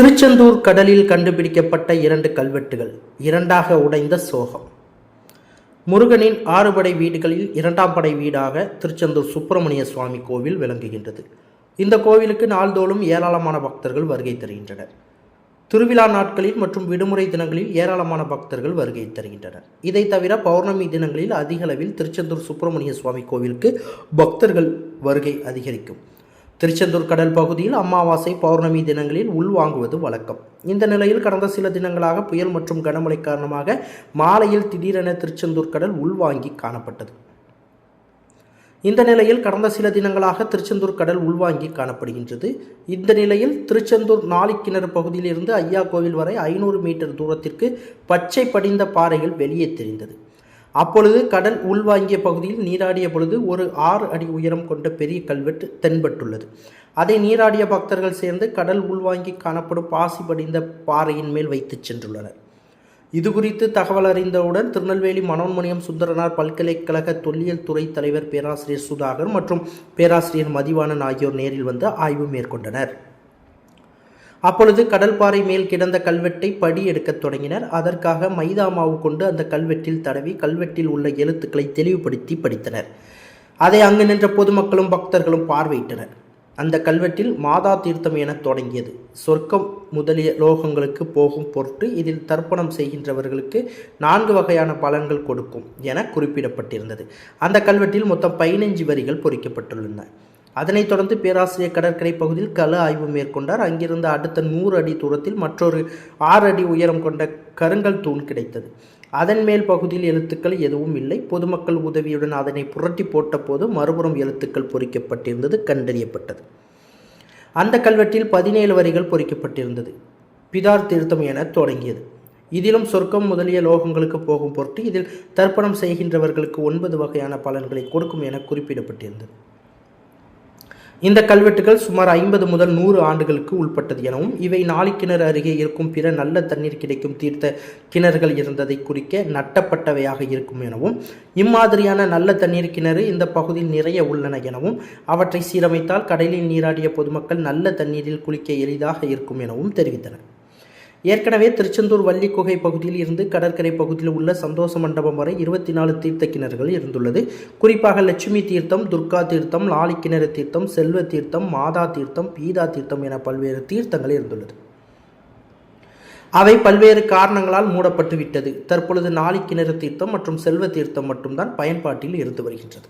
திருச்செந்தூர் கடலில் கண்டுபிடிக்கப்பட்ட இரண்டு கல்வெட்டுகள் இரண்டாக உடைந்த சோகம். முருகனின் ஆறுபடை வீடுகளில் இரண்டாம் படை வீடாக திருச்செந்தூர் சுப்பிரமணிய சுவாமி கோவில் விளங்குகின்றது. இந்த கோவிலுக்கு நாள்தோறும் ஏராளமான பக்தர்கள் வருகை தருகின்றனர். திருவிழா நாட்களில் மற்றும் விடுமுறை தினங்களில் ஏராளமான பக்தர்கள் வருகை தருகின்றனர். இதை தவிர பௌர்ணமி தினங்களில் அதிகளவில் திருச்செந்தூர் சுப்பிரமணிய சுவாமி கோவிலுக்கு பக்தர்கள் வருகை அதிகரிக்கும். திருச்செந்தூர் கடல் பகுதியில் அமாவாசை பௌர்ணமி தினங்களில் உள்வாங்குவது வழக்கம். இந்த நிலையில் கடந்த சில தினங்களாக புயல் மற்றும் கனமழை காரணமாக மாலையில் திடீரென திருச்செந்தூர் கடல் உள்வாங்கி காணப்பட்டது. இந்த நிலையில் கடந்த சில தினங்களாக திருச்செந்தூர் கடல் உள்வாங்கி காணப்படுகின்றது. இந்த நிலையில் திருச்செந்தூர் நாளிக்கிணறு பகுதியிலிருந்து ஐயா கோவில் வரை ஐநூறு மீட்டர் தூரத்திற்கு பச்சை படிந்த பாறைகள் வெளியே தெரிந்தது. அப்பொழுது கடல் உள்வாங்கிய பகுதியில் நீராடிய பொழுது ஒரு ஆறு அடி உயரம் கொண்ட பெரிய கல்வெட்டு தென்பட்டுள்ளது. அதை நீராடிய பக்தர்கள் சேர்ந்து கடல் உள்வாங்கி காணப்படும் பாசி படிந்த பாறையின் மேல் வைத்துச் சென்றுள்ளனர். இது குறித்து தகவல் அறிந்தவுடன் திருநெல்வேலி மனோன்மணியம் சுந்தரனார் பல்கலைக்கழக தொல்லியல் துறை தலைவர் பேராசிரியர் சுதாகர் மற்றும் பேராசிரியர் மதிவாணன் ஆகியோர் நேரில் வந்து ஆய்வு மேற்கொண்டனர். அப்பொழுது கடல்பாறை மேல் கிடந்த கல்வெட்டை படி எடுக்கத் தொடங்கினர். அதற்காக மைதா மாவு கொண்டு அந்த கல்வெட்டில் தடவி கல்வெட்டில் உள்ள எழுத்துக்களை தெளிவுபடுத்தி படித்தனர். அதை அங்கு நின்ற பொதுமக்களும் பக்தர்களும் பார்வையிட்டனர். அந்த கல்வெட்டில் மாதா தீர்த்தம் என தொடங்கியது. சொர்க்கம் முதலிய லோகங்களுக்கு போகும் பொருட்டு இதில் தர்ப்பணம் செய்கின்றவர்களுக்கு நான்கு வகையான பலன்கள் கொடுக்கும் என குறிப்பிடப்பட்டிருந்தது. அந்த கல்வெட்டில் மொத்தம் பதினைஞ்சு வரிகள் பொறிக்கப்பட்டுள்ளன. அதனைத் தொடர்ந்து பேராசிரியர் கடற்கரை பகுதியில் கள ஆய்வு மேற்கொண்டார். அங்கிருந்து அடுத்த நூறு அடி தூரத்தில் மற்றொரு ஆறு அடி உயரம் கொண்ட கருங்கல் தூண் கிடைத்தது. அதன் மேல் பகுதியில் எழுத்துக்கள் எதுவும் இல்லை. பொதுமக்கள் உதவியுடன் அதனை புரட்டி போட்டபோது மறுபுறம் எழுத்துக்கள் பொறிக்கப்பட்டிருந்தது கண்டறியப்பட்டது. அந்த கல்வெட்டில் பதினேழு வரிகள் பொறிக்கப்பட்டிருந்தது. பிதார் திருத்தம் என தொடங்கியது. இதிலும் சொர்க்கம் முதலிய லோகங்களுக்கு போகும் பொருட்டு இதில் தர்ப்பணம் செய்கின்றவர்களுக்கு ஒன்பது வகையான பலன்களை கொடுக்கும் என குறிப்பிடப்பட்டிருந்தது. இந்த கல்வெட்டுகள் சுமார் ஐம்பது முதல் நூறு ஆண்டுகளுக்கு உள்பட்டது எனவும் இவை நாளிக்கிணறு அருகே இருக்கும் பிற நல்ல தண்ணீர் கிடைக்கும் தீர்த்த கிணறுகள் இருந்ததை குறிக்க நட்டப்பட்டவையாக இருக்கும் எனவும் இம்மாதிரியான நல்ல தண்ணீர் கிணறு இந்த பகுதியில் நிறைய உள்ளன எனவும் அவற்றை சீரமைத்தால் கடலில் நீராடிய பொதுமக்கள் நல்ல தண்ணீரில் குளிக்க எளிதாக இருக்கும் எனவும் தெரிவித்தனர். ஏற்கனவே திருச்செந்தூர் வள்ளிக்குகை பகுதியில் இருந்து கடற்கரை பகுதியில் உள்ள சந்தோஷ மண்டபம் வரை இருபத்தி நாலு தீர்த்த கிணறுகள் இருந்துள்ளது. குறிப்பாக லட்சுமி தீர்த்தம் துர்கா தீர்த்தம் லாலிக்கிணறு தீர்த்தம் செல்வ தீர்த்தம் மாதா தீர்த்தம் பீதா தீர்த்தம் என பல்வேறு தீர்த்தங்கள் இருந்துள்ளது. அவை பல்வேறு காரணங்களால் மூடப்பட்டு விட்டது தற்பொழுது நாளிக்கிணறு தீர்த்தம் மற்றும் செல்வ தீர்த்தம் மட்டும்தான் பயன்பாட்டில் இருந்து வருகின்றது.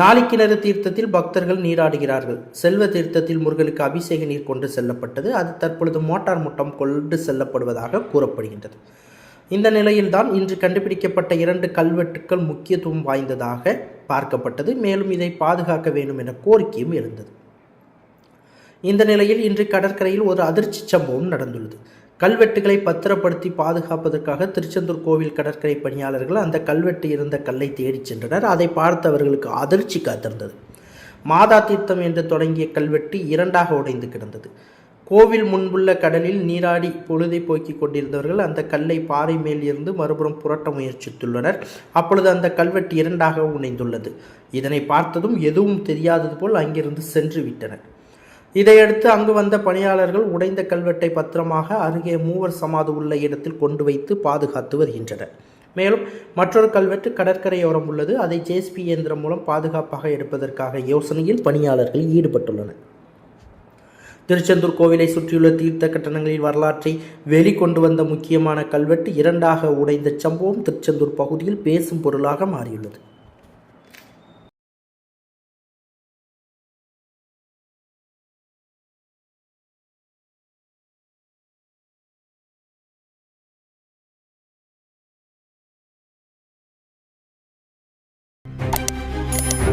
நாளிக்கிணறு தீர்த்தத்தில் பக்தர்கள் நீராடுகிறார்கள். செல்வ தீர்த்தத்தில் முருகனுக்கு அபிஷேக நீர் கொண்டு செல்லப்பட்டது. அது தற்பொழுது மோட்டார் முட்டம் கொண்டு செல்லப்படுவதாக கூறப்படுகின்றது. இந்த நிலையில்தான் இன்று கண்டுபிடிக்கப்பட்ட இரண்டு கல்வெட்டுக்கள் முக்கியத்துவம் வாய்ந்ததாக பார்க்கப்பட்டது. மேலும் இதை பாதுகாக்க வேண்டும் என கோரிக்கையும் எழுந்தது. இந்த நிலையில் இன்று கடற்கரையில் ஒரு அதிர்ச்சி சம்பவம் நடந்துள்ளது. கல்வெட்டுகளை பத்திரப்படுத்தி பாதுகாப்பதற்காக திருச்செந்தூர் கோவில் கடற்கரை பணியாளர்கள் அந்த கல்வெட்டு இருந்த கல்லை தேடிச் சென்றனர். அதை பார்த்தவர்களுக்கு அதிர்ச்சி காத்திருந்தது. மாதா தீர்த்தம் என்று தொடங்கிய கல்வெட்டு இரண்டாக உடைந்து கிடந்தது. கோவில் முன்புள்ள கடலில் நீராடி பொழுதை போக்கிக் கொண்டிருந்தவர்கள் அந்த கல்லை பாறை மேல் இருந்து மறுபுறம் புரட்ட முயற்சித்துள்ளனர். அப்பொழுது அந்த கல்வெட்டு இரண்டாக உடைந்துள்ளது. இதனை பார்த்ததும் எதுவும் தெரியாதது போல் அங்கிருந்து சென்று விட்டனர். இதையடுத்து அங்கு வந்த பணியாளர்கள் உடைந்த கல்வெட்டை பத்திரமாக அருகே மூவர் சமாதி உள்ள இடத்தில் கொண்டு வைத்து பாதுகாத்து வருகின்றனர். மேலும் மற்றொரு கல்வெட்டு கடற்கரையோரம் உள்ளது. அதை ஜேஸ்பி இயந்திரம் மூலம் பாதுகாப்பாக எடுப்பதற்காக யோசனையில் பணியாளர்கள் ஈடுபட்டுள்ளனர். திருச்செந்தூர் கோவிலை சுற்றியுள்ள தீர்த்த கட்டணங்களின் வரலாற்றை வெளிக்கொண்டு வந்த முக்கியமான கல்வெட்டு இரண்டாக உடைந்த சம்பவம் திருச்செந்தூர் பகுதியில் பேசும் பொருளாக மாறியுள்ளது.